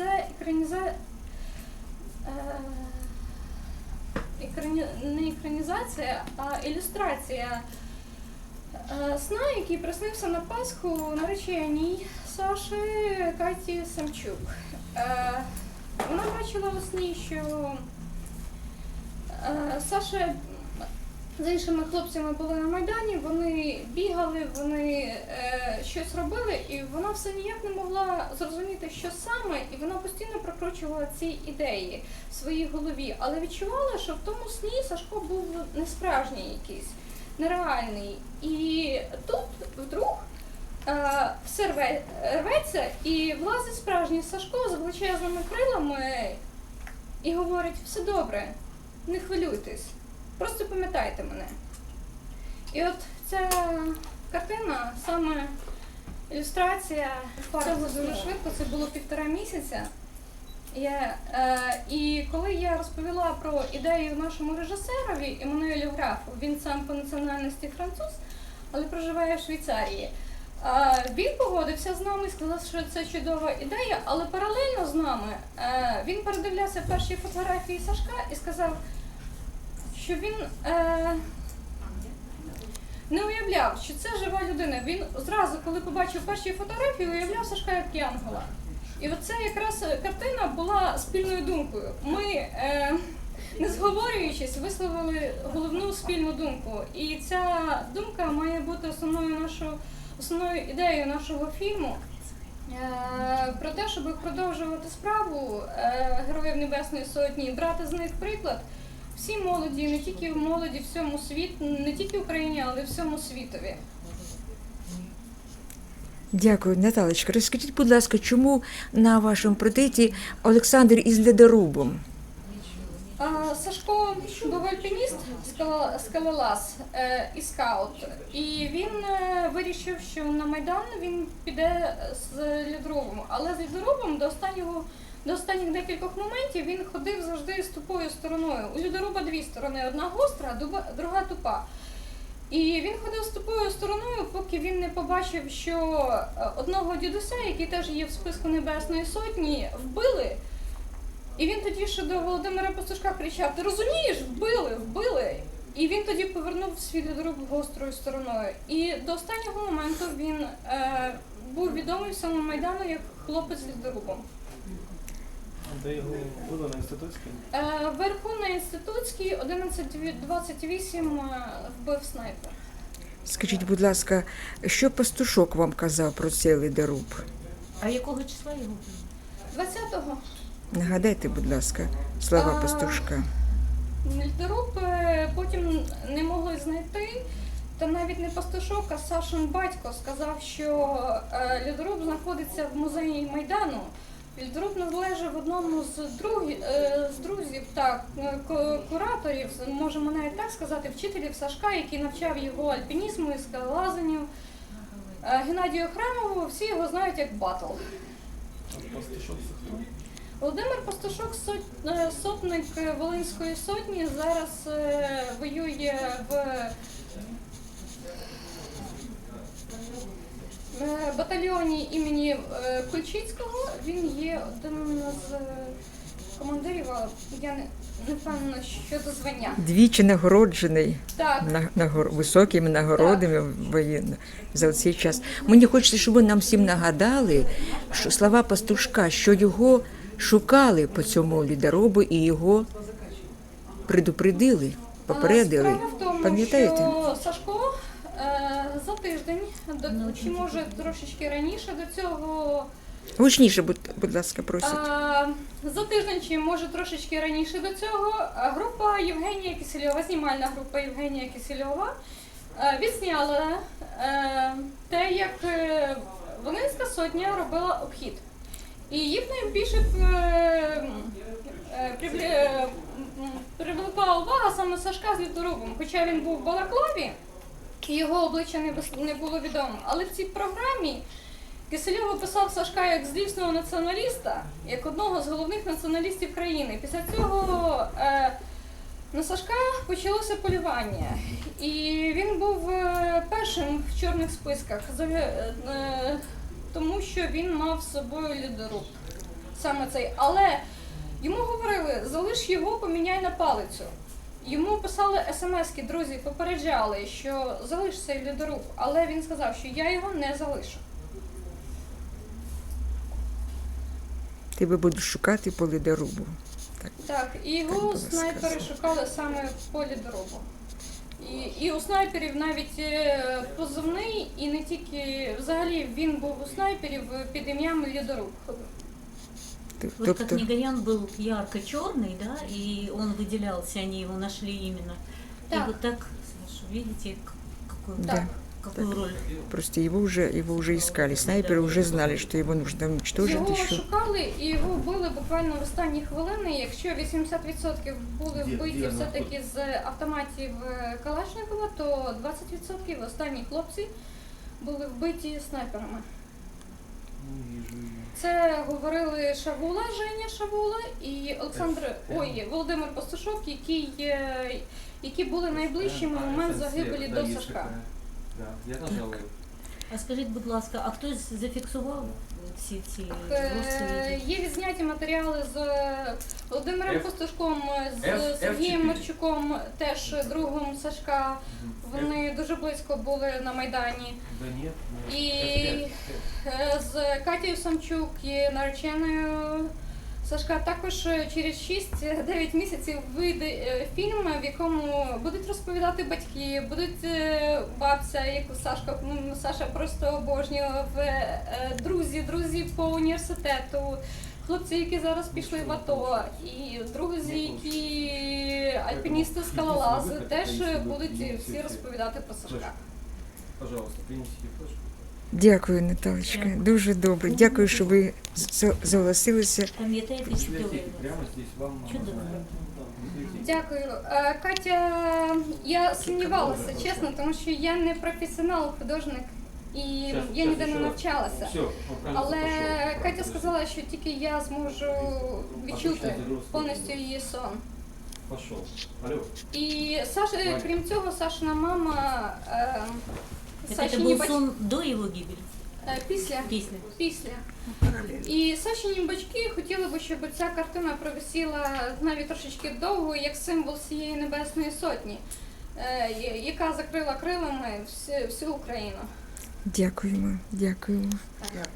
це екраніза... е, екрані... не екранізація, а ілюстрація е, сна, який приснився на Пасху нареченій Саші Каті Самчук. Е, Вона бачила у сні, що Саша з іншими хлопцями були на Майдані, вони бігали, вони е, щось робили, і вона все ніяк не могла зрозуміти, що саме, і вона постійно прокручувала ці ідеї в своїй голові, але відчувала, що в тому сні Сашко був не справжній якийсь, нереальний. І тут вдруг е, все рве, рветься, і влазить справжній Сашко з величезними крилами і говорить: все добре, не хвилюйтесь. Просто пам'ятайте мене. І от ця картина, саме ілюстрація, було дуже швидко, це було півтора місяця. Я, е, і коли я розповіла про ідею нашому режисерові Еммануелю Графу, він сам по національності француз, але проживає в Швейцарії. е, Він погодився з нами, сказав, що це чудова ідея, але паралельно з нами е, він передивлявся перші фотографії Сашка і сказав, що він е, не уявляв, що це жива людина. Він зразу, коли побачив перші фотографії, уявляв Сашка як Янгола. І оце якраз картина була спільною думкою. Ми, е, не зговорюючись, висловили головну спільну думку. І ця думка має бути основною нашою основною ідеєю нашого фільму. Е, Про те, щоб продовжувати справу е, Героїв Небесної Сотні, брати з них приклад всій молоді, не тільки в молоді, всьому світу, не тільки в Україні, але всьому світові. Дякую, Наталочка. Розкажіть, будь ласка, чому на вашому портреті Олександр із ледорубом? А, Сашко був альпініст, скалолаз е, і скаут. І він е, вирішив, що на Майдан він піде з лідорубом. Але з лідорубом до останнього до останніх декількох моментів він ходив завжди з тупою стороною. У лідоруба дві сторони: одна гостра, а друга тупа. І він ходив з тупою стороною, поки він не побачив, що е, одного дідуся, який теж є в списку Небесної Сотні, вбили. І він тоді ще до Володимира Пастушка кричав: Ти розумієш, вбили, вбили. І він тоді повернув свій лідоруб гострою стороною. І до останнього моменту він е, був відомий всьому майдану як хлопець з лідорубом. Де його було на інститутській? Е, вверху на інститутській 11.28 е, вбив снайпер. Скажіть, будь ласка, що пастушок вам казав про цей ледоруб? А якого числа його? 20-го Нагадайте, будь ласка, слова А, пастушка. Лідоруб е, потім не могли знайти. Та навіть не пастушок, а Сашин батько сказав, що е, знаходиться в музеї Майдану. Лідоруб належав одному з, другі, е, з друзів та е, кураторів, можемо навіть так сказати, вчителів Сашка, який навчав його альпінізму і скалолазанню. Е, Геннадію Храмову, всі його знають як Батл. Володимир Пастушок, сот- сотник Волинської сотні, зараз воює в батальйоні імені е, Кульчицького. Він є одним з е, командирів, я не, не впевнена щодо звання. Двічі нагороджений Так, на, нагор- високими нагородами воєнно за цей час. Мені хочеться, щоб ви нам всім нагадали, що слова пастушка, що його шукали по цьому лідоробу і його предупредили, попередили. В тому, Пам'ятаєте? що Сашко за тиждень, до, чи може трошечки раніше до цього Гучніше, будь, будь ласка, просить. А, За тиждень чи може трошечки раніше до цього група Євгенія Кисельова, знімальна група Євгенія Кисельова е, відзняла е, те, як е, Волинська сотня робила обхід. І їх найбільше е, е, е, привлекла увага саме Сашка з літорубом, хоча він був в Балаклаві, його обличчя не, не було відомо. Але в цій програмі Кисельов описав Сашка як злісного націоналіста, як одного з головних націоналістів країни. Після цього е, на Сашка почалося полювання, і він був е, першим в чорних списках, е, е, тому що він мав з собою лідоруб. саме цей. Але йому говорили, залиш його, поміняй на палицю. Йому писали смски, друзі, попереджали, що залиш цей льодоруб, але він сказав, що я його не залишу. Ти би будеш шукати по ледорубу. Так. Так, і його снайпери шукали саме в полі дорогу. І, і у снайперів навіть е, позивний, і не тільки взагалі він був у снайперів під ім'ям Лідоруб. Т- Вот Тобто, как Негорян был ярко черный, да, и он выделялся, они его нашли именно. Так. И вот так, Саша, видите, к- какую, да. какую роль. Просто его уже, его уже искали. Снайперы уже знали, что его нужно уничтожить Його еще. шукали і його вбили буквально в останні хвилини. Якщо 80% були Де- вбиті де все-таки з автоматів е, Калашникова, то 20% останні хлопці були вбиті снайперами. Це говорили Шавула, Женя Шавула і Олександр Ой, Володимир Пастушок, які, є- які були найближчими в момент загибелі до Сашка. я теж ее. А скажіть, будь ласка, а хтось зафіксував всі ці Е, розповіді? Є відзняті матеріали з Володимиром F- Пастушком, з Сергієм F4. Мерчуком, теж другом Сашка. Вони дуже близько були на Майдані. Да нет. І F5. Е, з Катєю Самчук і нареченою Сашка також е, через 6-9 місяців вийде е, фільм, в якому будуть розповідати батьки, будуть е, бабця, яку Сашка ну, Саша просто обожнював, е, е, друзі, друзі по університету. Хлопці, які зараз пішли в АТО, і друзі, які альпіністи скалолази, теж е, будуть всі розповідати про Сашка. Пожалуйста, принесите флешку. Дякую, Наталочка. Дуже добре. Дякую, що ви з- зголосилися. Пам'ятаєте В прямо здесь вам она Чудово. библиотеке. Дякую. Е, Катя, я сумнівалася, чесно, тому що я не професіонал, художник і я ніде не навчалася. Але. Катя сказала, що тільки я зможу відчути повністю її сон. І Саша, крім цього, Сашина мама е, Это, Сашині был сон до его гибели? е, після. Після. Після. І Сашині батьки хотіли б, щоб ця картина провисіла навіть трошечки довго, як символ цієї небесної сотні, е, яка закрила крилами всю, Україну. Дякуємо, дякуємо. Так.